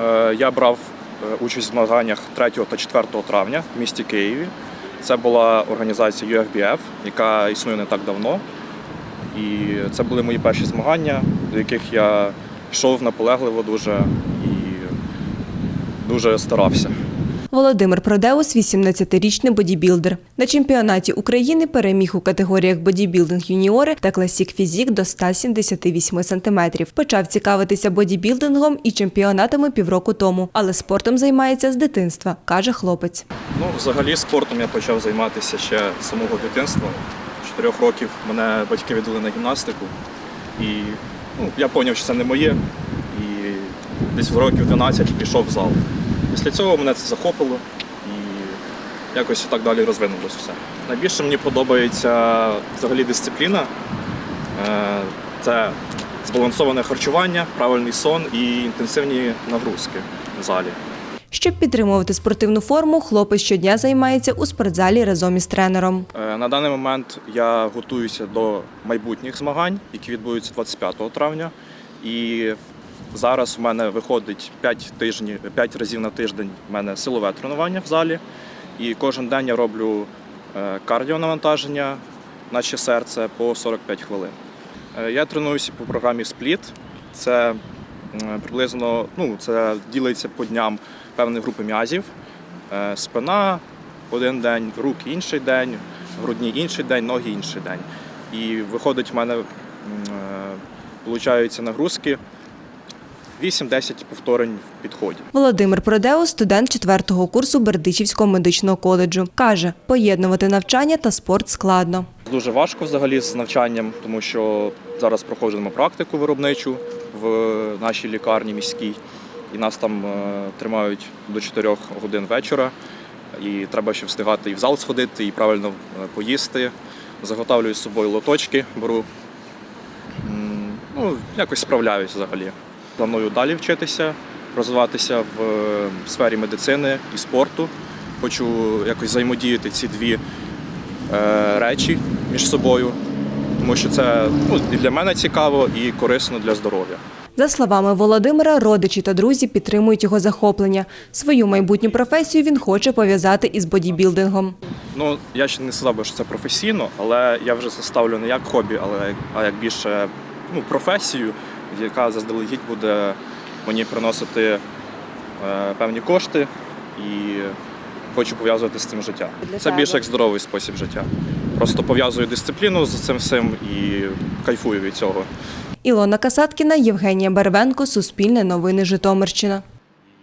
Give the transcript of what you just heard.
Е, Я брав е, участь в змаганнях 3 та 4 травня в місті Києві. Це була організація UFBF, яка існує не так давно. І це були мої перші змагання, до яких я йшов наполегливо дуже і дуже старався. Володимир Продеус – 18-річний бодібілдер. На чемпіонаті України переміг у категоріях бодібілдинг юніори та класік фізік до 178 сантиметрів. Почав цікавитися бодібілдингом і чемпіонатами півроку тому, але спортом займається з дитинства, каже хлопець. Ну, взагалі спортом я почав займатися ще з самого дитинства. Чотирьох років мене батьки віддали на гімнастику. І ну, я зрозумів, що це не моє. І десь в років 12 пішов в зал. Після цього мене це захопило і якось так далі розвинулося все. Найбільше мені подобається взагалі дисципліна. Е, Це збалансоване харчування, правильний сон і інтенсивні нагрузки в залі. Щоб підтримувати спортивну форму, хлопець щодня займається у спортзалі разом із тренером. Е, На даний момент я готуюся до майбутніх змагань, які відбудуться 25 травня. І зараз в мене виходить 5, тижнів, 5 разів на тиждень в мене силове тренування в залі. І кожен день я роблю е, кардіонавантаження, наче серце, по 45 хвилин. Е, Я тренуюся по програмі Спліт. Це приблизно ну, це ділиться по дням певної групи м'язів. Е, Спина один день, руки інший день, грудні інший день, ноги інший день. І виходить в мене е, нагрузки 8-10 повторень в підході. Володимир Продеус – студент четвертого курсу Бердичівського медичного коледжу. Каже, поєднувати навчання та спорт складно. Дуже важко взагалі з навчанням, тому що зараз проходимо практику виробничу в нашій лікарні міській, і нас там е, тримають до 4 годин вечора. І треба ще встигати і в зал сходити, і правильно е, поїсти. Заготовлюю з собою лоточки, беру. Ну, якось справляюсь взагалі. Планую далі вчитися, розвиватися в е, сфері медицини і спорту. Хочу якось взаємодіяти ці дві е, речі між собою, тому що це ну, і для мене цікаво і корисно для здоров'я. За словами Володимира, родичі та друзі підтримують його захоплення. Свою майбутню професію він хоче пов'язати із бодібілдингом. Ну, я ще не сказав що це професійно, але я вже це ставлю не як хобі, але а як більше ну, професію, яка заздалегідь буде мені приносити е, певні кошти і хочу пов'язувати з цим життя. Це більше як здоровий спосіб життя. Просто пов'язую дисципліну з цим всім і кайфую від цього. Ілона Касаткіна, Євгенія Барвенко, Суспільне новини Житомирщина.